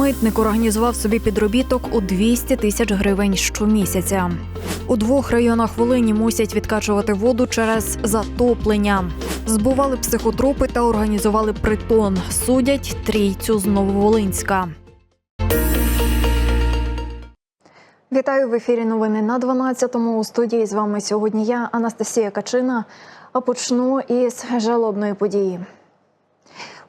Митник організував собі підробіток у 200 тисяч гривень щомісяця. У двох районах Волині мусять відкачувати воду через затоплення. Збували психотропи та організували притон. Судять трійцю з Нововолинська. Вітаю в ефірі. Новини на 12-му. У студії з вами сьогодні я, Анастасія Качина. А почну із жалобної події.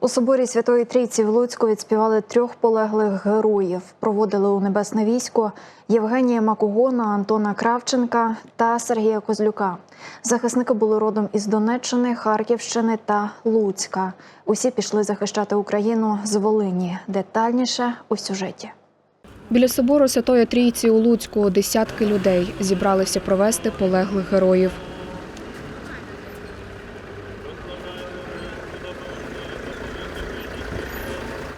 У соборі Святої Трійці в Луцьку відспівали трьох полеглих героїв. Проводили у небесне військо Євгенія Макогона, Антона Кравченка та Сергія Козлюка. Захисники були родом із Донеччини, Харківщини та Луцька. Усі пішли захищати Україну з Волині. Детальніше у сюжеті. Біля собору Святої Трійці у Луцьку десятки людей зібралися провести полеглих героїв.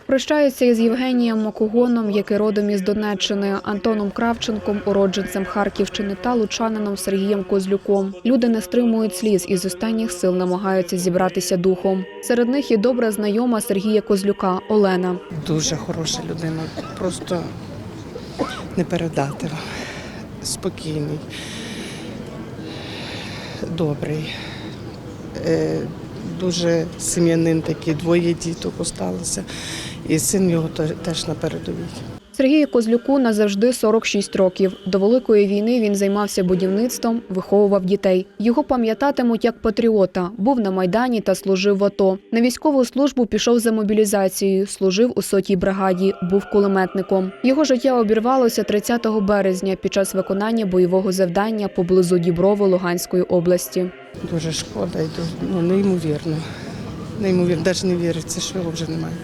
Прощаються із Євгенієм Макогоном, який родом із Донеччини, Антоном Кравченком, уродженцем Харківщини та лучанином Сергієм Козлюком. Люди не стримують сліз і з останніх сил намагаються зібратися духом. Серед них і добра знайома Сергія Козлюка Олена. Дуже хороша людина, просто не передати вам. Спокійний, добрий, Е, дуже сім'янин такий, двоє діток осталося. І син його те- теж на передовій. Сергію Козлюку назавжди 46 років. До великої війни він займався будівництвом, виховував дітей. Його пам'ятатимуть як патріота. Був на майдані та служив в АТО. На військову службу пішов за мобілізацією, служив у сотій бригаді, був кулеметником. Його життя обірвалося 30 березня під час виконання бойового завдання поблизу Діброви Луганської області. Дуже шкода і дуже, ну, неймовірно. Неймовірно, навіть не віриться, що його вже немає.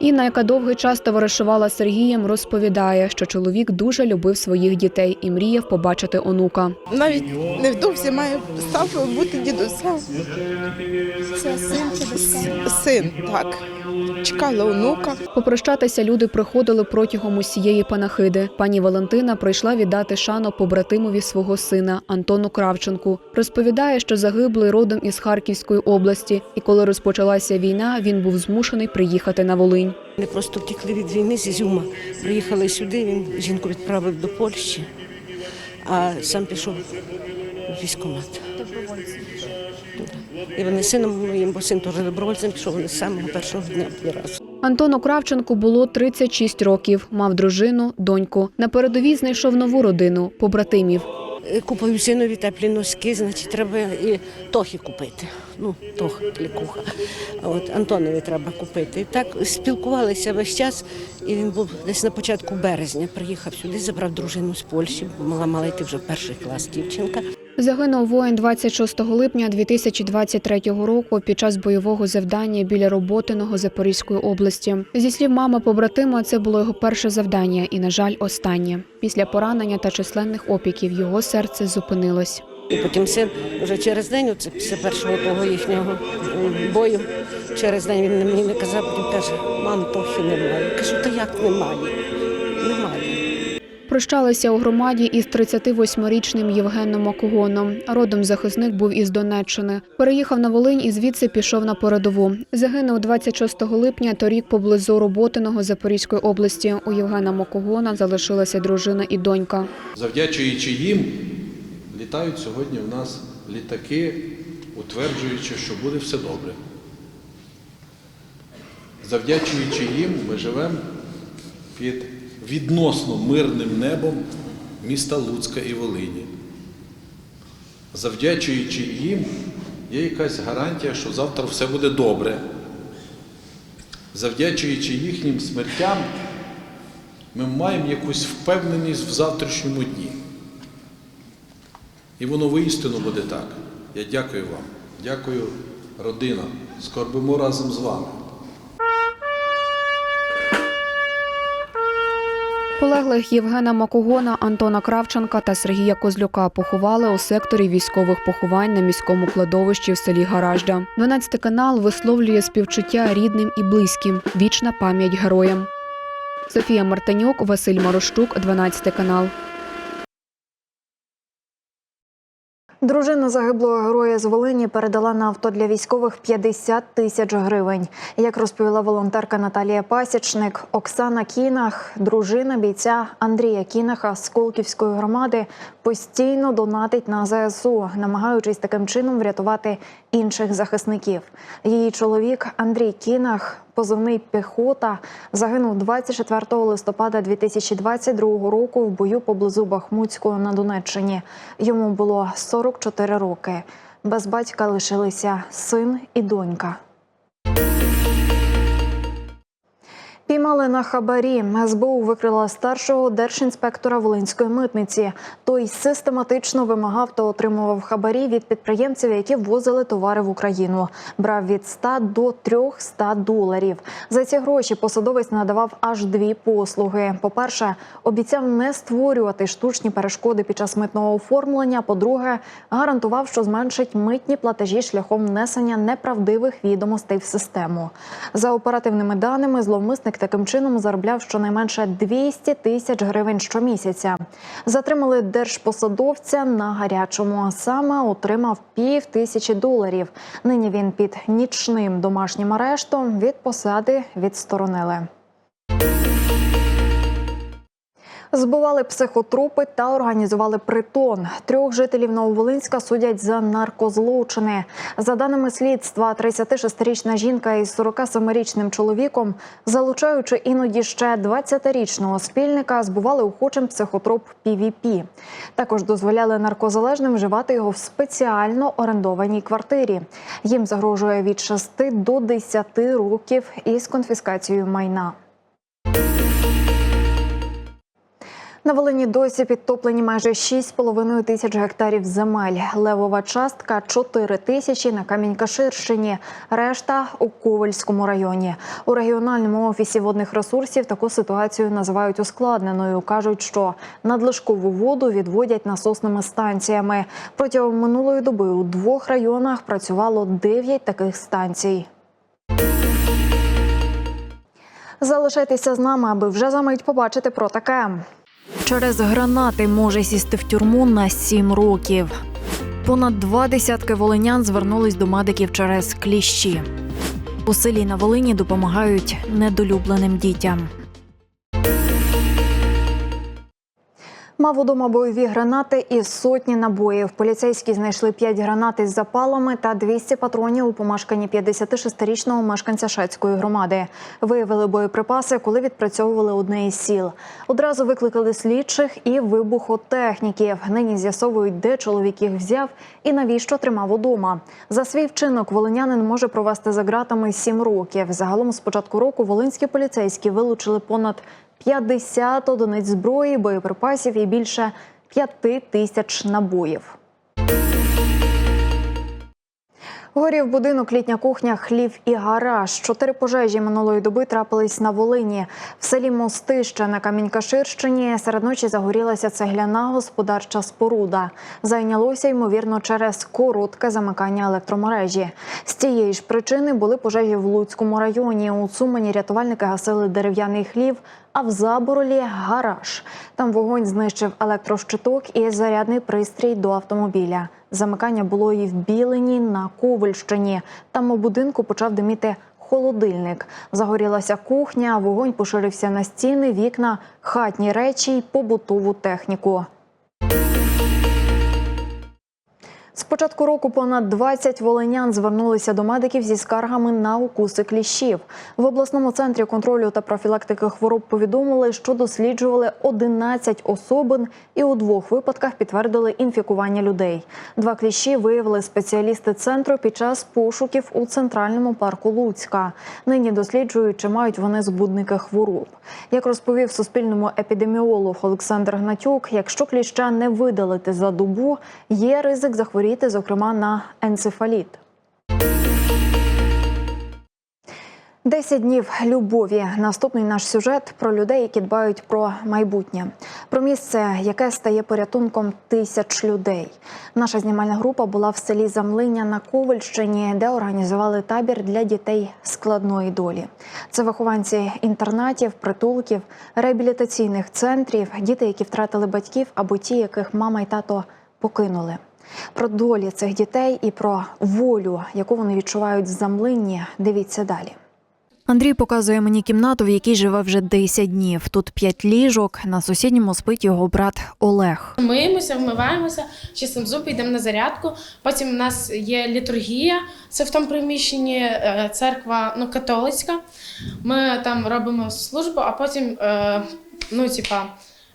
Інна, яка довгий час товаришувала з Сергієм, розповідає, що чоловік дуже любив своїх дітей і мріяв побачити онука. Навіть невдовзі має став бути дідусем. Це син чи дочка? Син, так. Чекала онука. Попрощатися люди приходили протягом усієї панахиди. Пані Валентина прийшла віддати шану побратимові свого сина Антону Кравченку. Розповідає, що загиблий родом із Харківської області, і коли розпочалася війна, він був змушений приїхати на Волинь. Вони просто втекли від війни з Ізюма. Приїхали сюди, він жінку відправив до Польщі, а сам пішов в військкомат. І вони сином моїм, бо син теж добровольцем пішов, вони з самого першого дня разом. Антону Кравченку було 36 років. Мав дружину, доньку. На передовій знайшов нову родину побратимів. Е, Купив синові теплі носки, значить, треба і тохи купити. Ну, тох, лікуха. А от Антонові треба купити. І так спілкувалися весь час, і він був десь на початку березня. Приїхав сюди, забрав дружину з Польщі, мала мала йти вже в перший клас дівчинка. Загинув воїн 26 липня 2023 року під час бойового завдання біля Роботиного Запорізької області. Зі слів мами побратима, це було його перше завдання і, на жаль, останнє. Після поранення та численних опіків його серце зупинилось. Потім син вже через день, оце після першого того їхнього бою, через день він мені не казав, потім каже, мам, тохи немає. Кажу, та як? Немає. Прощалися у громаді із 38-річним Євгеном Макогоном. Родом захисник був із Донеччини. Переїхав на Волинь і звідси пішов на передову. Загинув 26 липня торік поблизу Роботиного Запорізької області. У Євгена Макогона залишилася дружина і донька. Завдячуючи їм, літають сьогодні в нас літаки, утверджуючи, що буде все добре. Завдячуючи їм, ми живемо під відносно мирним небом міста Луцька і Волині. Завдячуючи їм, є якась гарантія, що завтра все буде добре. Завдячуючи їхнім смертям, ми маємо якусь впевненість в завтрашньому дні. І воно воістину буде так. Я дякую вам. Дякую, родина. Скорбимо разом з вами. Полеглих Євгена Макогона, Антона Кравченка та Сергія Козлюка поховали у секторі військових поховань на міському кладовищі в селі Гаражда. 12 канал висловлює співчуття рідним і близьким. Вічна пам'ять героям. Софія Мартинюк, Василь Марощук, 12 канал. Дружина загиблого героя з Волині передала на авто для військових 50 тисяч гривень. Як розповіла волонтерка Наталія Пасічник, Оксана Кінах, дружина бійця Андрія Кінаха з Колківської громади, постійно донатить на ЗСУ, намагаючись таким чином врятувати інших захисників. Її чоловік Андрій Кінах, позивний піхота, загинув 24 листопада 2022 року в бою поблизу Бахмутського на Донеччині. Йому було 44 роки. Без батька лишилися син і донька. Піймали на хабарі. СБУ викрила старшого держінспектора Волинської митниці. Той систематично вимагав та отримував хабарі від підприємців, які ввозили товари в Україну. Брав від 100 до 300 доларів. За ці гроші посадовець надавав аж дві послуги. По-перше, обіцяв не створювати штучні перешкоди під час митного оформлення. По-друге, гарантував, що зменшить митні платежі шляхом внесення неправдивих відомостей в систему. За оперативними даними, зловмисник таким чином заробляв щонайменше 200 тисяч гривень щомісяця. Затримали держпосадовця на гарячому. а Саме отримав пів тисячі доларів. Нині він під нічним домашнім арештом від посади відсторонили. Збували психотропи та організували притон. Трьох жителів Нововолинська судять за наркозлочини. За даними слідства, 36-річна жінка із 47-річним чоловіком, залучаючи іноді ще 20-річного спільника, збували охочим психотроп PVP. Також дозволяли наркозалежним вживати його в спеціально орендованій квартирі. Їм загрожує від 6 до 10 років із конфіскацією майна. На Волині досі підтоплені майже 6,5 тисяч гектарів земель. Левова частка 4 тисячі на Камінь-Каширщині, решта у Ковальському районі. У регіональному офісі водних ресурсів таку ситуацію називають ускладненою. кажуть, що надлишкову воду відводять насосними станціями. Протягом минулої доби у двох районах працювало 9 таких станцій. Залишайтеся з нами, аби вже за мить побачити про таке. Через гранати може сісти в тюрму на сім років. Понад два десятки волинян звернулись до медиків через кліщі. У селі на Волині допомагають недолюбленим дітям. Мав удома бойові гранати і сотні набоїв. Поліцейські знайшли 5 гранат із запалами та 200 патронів у помешканні 56-річного мешканця Шацької громади. Виявили боєприпаси, коли відпрацьовували одне із сіл. Одразу викликали слідчих і вибухотехніків. Нині з'ясовують, де чоловік їх взяв і навіщо тримав удома. За свій вчинок волинянин може провести за ґратами 7 років. Загалом з початку року волинські поліцейські вилучили понад 50 одиниць зброї, боєприпасів і більше 5 тисяч набоїв. Горів будинок, літня кухня, хлів і гараж. Чотири пожежі минулої доби трапились на Волині. В селі Мостище на Камінькаширщині серед ночі загорілася цегляна господарча споруда. Зайнялося ймовірно через коротке замикання електромережі. З цієї ж причини були пожежі в Луцькому районі. У Цумані рятувальники гасили дерев'яний хлів. А в заборолі гараж. Там вогонь знищив електрощиток і зарядний пристрій до автомобіля. Замикання було і в Білині на Ковальщині. Там у будинку почав диміти холодильник. Загорілася кухня, вогонь поширився на стіни, вікна, хатні речі й побутову техніку. З початку року понад 20 волинян звернулися до медиків зі скаргами на укуси кліщів. В обласному центрі контролю та профілактики хвороб повідомили, що досліджували 11 особин і у двох випадках підтвердили інфікування людей. Два кліщі виявили спеціалісти центру під час пошуків у центральному парку Луцька. Нині досліджують, чи мають вони збудники хвороб. Як розповів Суспільному епідеміолог Олександр Гнатюк, якщо кліща не видалити за добу, є ризик захворіти, зокрема на енцефаліт. Десять днів любові. Наступний наш сюжет про людей, які дбають про майбутнє, про місце, яке стає порятунком тисяч людей. Наша знімальна група була в селі Замлиня на Ковальщині, де організували табір для дітей складної долі. Це вихованці інтернатів, притулків, реабілітаційних центрів, діти, які втратили батьків або ті, яких мама й тато покинули. Про долі цих дітей і про волю, яку вони відчувають в замлинні. Дивіться далі. Андрій показує мені кімнату, в якій живе вже 10 днів. Тут 5 ліжок. На сусідньому спить його брат Олег. Миємося, вмиваємося, чистимо зуби, йдемо на зарядку. Потім у нас є літургія, це в тому приміщенні е, церква ну, католицька. Ми там робимо службу, а потім е, ну, типа,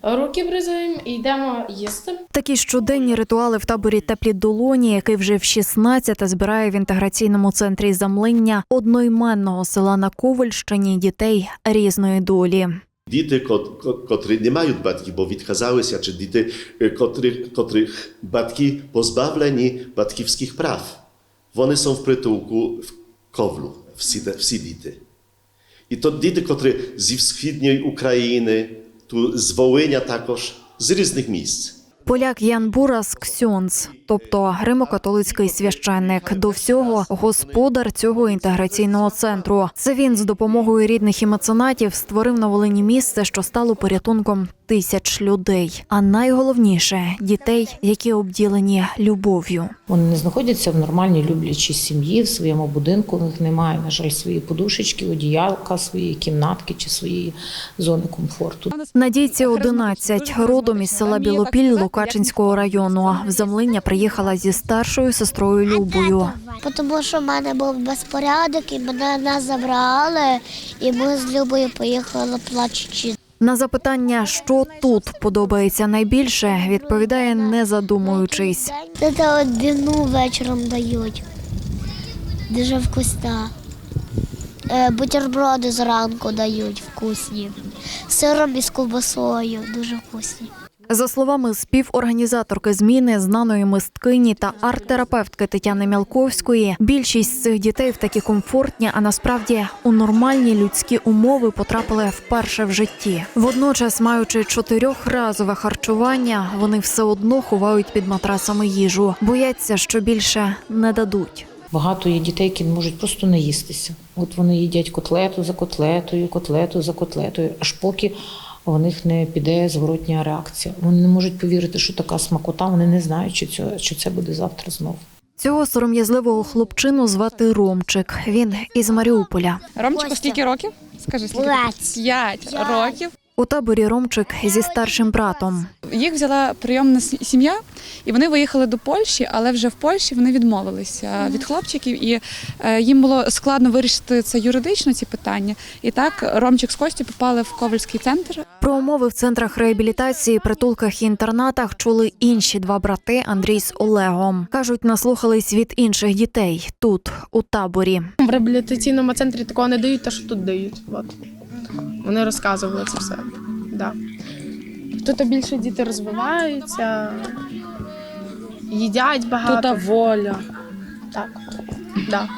руки бризаємо і йдемо їсти. Такі щоденні ритуали в таборі теплі долоні, який вже в 16-те збирає в інтеграційному центрі замлиння одноіменного села на Ковальщині дітей різної долі. Діти, котрі не мають батьків, бо відказалися, чи діти, е, котрих, котрих батьки позбавлені батьківських прав. Вони są в притулку в Ковлу, всі, всі діти. І то діти, котрі зі східної України, з Волиня також, з різних місць. Поляк Ян Бурас Ксьонц, тобто гримо-католицький священник, до всього господар цього інтеграційного центру. Це він з допомогою рідних і меценатів створив на Волині місце, що стало порятунком тисяч людей. А найголовніше дітей, які обділені любов'ю. Вони не знаходяться в нормальній люблячій сім'ї, в своєму будинку. У них немає, на жаль, своєї подушечки, одіялка, своєї кімнатки чи своєї зони комфорту. Надійці 11, родом із села Білопіль Лукачинського району. В замлиння приїхала зі старшою сестрою Любою. Тому що в мене був безпорядок, і мене не забрали, і ми з Любою поїхали плачучи. На запитання, що тут подобається найбільше, відповідає, не задумуючись. Це одну вечором дають. Дуже вкусна. Е, Бутерброди зранку дають вкусні. З Сиром і з ковбасою. Дуже вкусні. За словами співорганізаторки зміни, знаної мисткині та арт-терапевтки Тетяни Мялковської, більшість цих дітей в такі комфортні, а насправді у нормальні людські умови потрапили вперше в житті. Водночас, маючи чотирьохразове харчування, вони все одно ховають під матрасами їжу, бояться, що більше не дадуть. Багато є дітей, які можуть просто наїстися. От вони їдять котлету за котлетою, котлету за котлетою, аж поки у них не піде зворотня реакція. Вони не можуть повірити, що така смакота, вони не знають, чи це, чи це буде завтра знов. Цього сором'язливого хлопчину звати Ромчик. Він із Маріуполя. Ромчику, скільки років? Скажи, скільки? П'ять. П'ять П'ять. років. У таборі Ромчик зі старшим братом. Їх взяла прийомна сім'я, і вони виїхали до Польщі, але вже в Польщі вони відмовилися від хлопчиків, і е, їм було складно вирішити це юридично, ці питання. І так Ромчик з Костю попали в Ковальський центр. Про умови в центрах реабілітації, притулках і інтернатах чули інші два брати Андрій з Олегом. кажуть, наслухались від інших дітей тут, у таборі. В реабілітаційному центрі такого не дають, те, що тут дають. От. Вони розказували це все. Да. Тут більше діти розвиваються, їдять багато. Тут воля. Так. Да.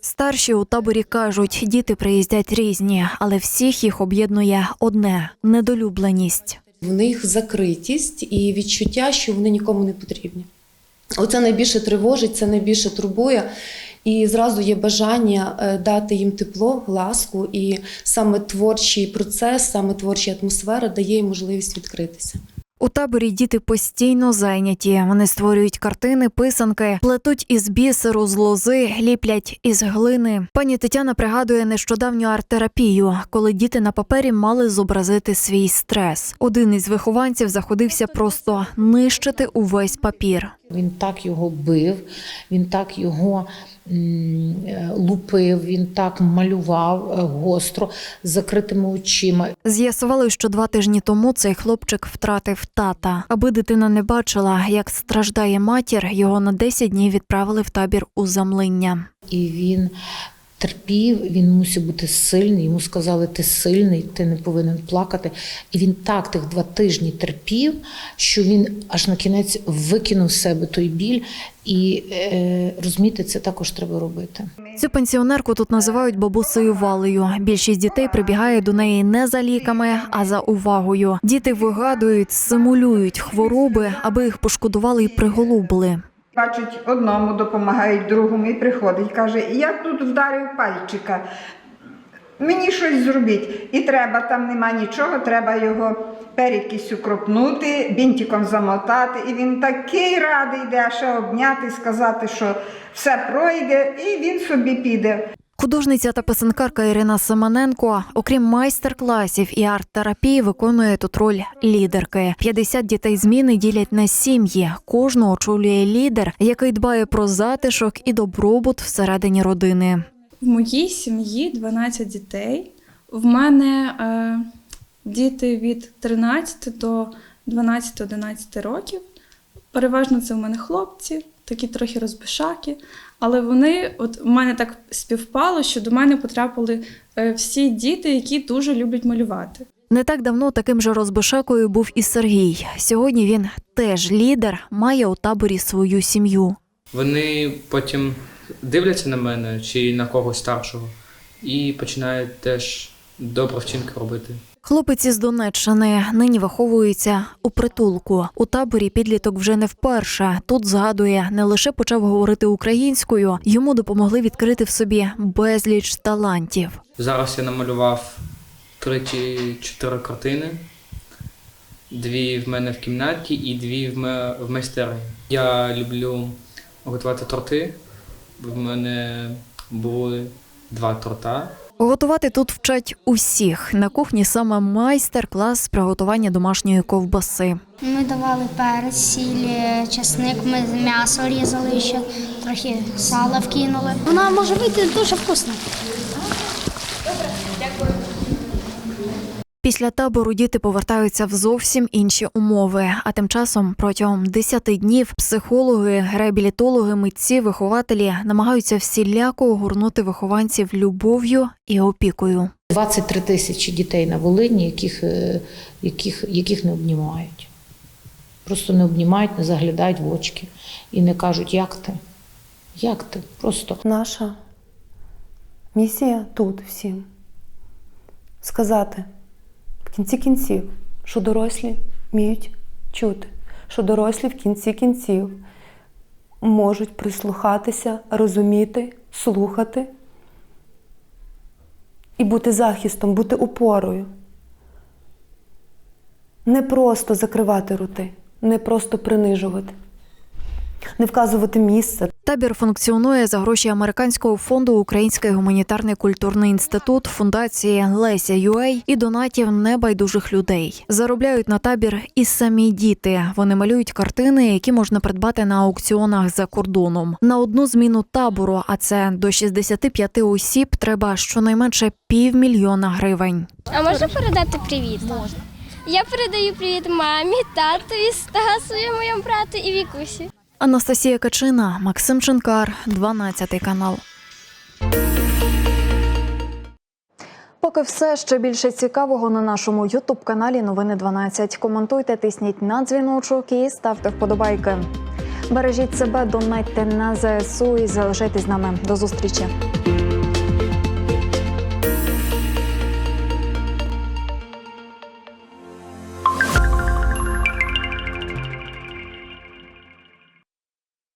Старші у таборі кажуть, діти приїздять різні, але всіх їх об'єднує одне недолюбленість. В них закритість і відчуття, що вони нікому не потрібні. Оце найбільше тривожить, це найбільше турбує. І зразу є бажання е, дати їм тепло, ласку, і саме творчий процес, саме творча атмосфера дає їм можливість відкритися. У таборі діти постійно зайняті. Вони створюють картини, писанки, плетуть із бісеру, з лози, ліплять із глини. Пані Тетяна пригадує нещодавню арт-терапію, коли діти на папері мали зобразити свій стрес. Один із вихованців заходився просто нищити увесь папір. Він так його бив, він так його е, лупив, він так малював е, гостро, з закритими очима. З'ясували, що два тижні тому цей хлопчик втратив тата. Аби дитина не бачила, як страждає матір, його на 10 днів відправили в табір у замлиння. І він терпів, він мусив бути сильний. Йому сказали, ти сильний, ти не повинен плакати. І він так тих два тижні терпів, що він аж на кінець викинув з себе той біль. І е, розумієте, це також треба робити. Цю пенсіонерку тут називають бабусею Валею. Більшість дітей прибігає до неї не за ліками, а за увагою. Діти вигадують, симулюють хвороби, аби їх пошкодували і приголубили. Бачить, одному допомагають, другому і приходить. Каже, я тут вдарив пальчика. Мені щось зробіть. І треба, там нема нічого, треба його перекисю кропнути, бінтиком замотати. І він такий радий йде, ще обняти, сказати, що все пройде, і він собі піде. Художниця та писанкарка Ірина Семененко, окрім майстер-класів і арт-терапії, виконує тут роль лідерки. 50 дітей зміни ділять на сім'ї. Кожну очолює лідер, який дбає про затишок і добробут всередині родини. В моїй сім'ї 12 дітей. В мене е, діти від 13 до 12-11 років. Переважно це в мене хлопці, такі трохи розбишаки. Але вони, от в мене так співпало, що до мене потрапили е, всі діти, які дуже люблять малювати. Не так давно таким же розбишакою був і Сергій. Сьогодні він теж лідер, має у таборі свою сім'ю. Вони потім дивляться на мене чи на когось старшого і починають теж добрі вчинки робити. Хлопець із Донеччини нині виховується у притулку. У таборі підліток вже не вперше. Тут згадує, не лише почав говорити українською, йому допомогли відкрити в собі безліч талантів. Зараз я намалював три чи чотири картини. Дві в мене в кімнаті і дві в майстерні. Я люблю готувати торти. В мене були два торта. Готувати тут вчать усіх. На кухні саме майстер-клас з приготування домашньої ковбаси. Ми давали перець, сіль, часник, ми м'ясо різали ще, трохи сала вкинули. Вона може вийти дуже вкусно. Після табору діти повертаються в зовсім інші умови. А тим часом протягом 10 днів психологи, реабілітологи, митці, вихователі намагаються всіляко огорнути вихованців любов'ю і опікою. 23 тисячі дітей на Волині, яких, е, яких, яких не обнімають. Просто не обнімають, не заглядають в очки і не кажуть, як ти? Як ти? Просто Наша місія тут всім сказати в кінці кінців, що дорослі вміють чути, що дорослі в кінці кінців можуть прислухатися, розуміти, слухати і бути захистом, бути опорою. Не просто закривати роти, не просто принижувати, не вказувати місце. Табір функціонує за гроші американського фонду Український гуманітарний культурний інститут, фундації Леся Юей і донатів небайдужих людей. Заробляють на табір і самі діти. Вони малюють картини, які можна придбати на аукціонах за кордоном. На одну зміну табору, а це до 65 осіб, треба щонайменше півмільйона гривень. А можна передати привіт? Можна. Я передаю привіт мамі, татові, Стасу, моєму брату і Вікусі. Анастасія Качина, Максим Шинкар, 12 канал. Поки все ще більше цікавого на нашому Ютуб каналі Новини 12. Коментуйте, тисніть на дзвіночок і ставте вподобайки. Бережіть себе, донайте на ЗСУ і залишайтесь з нами. До зустрічі.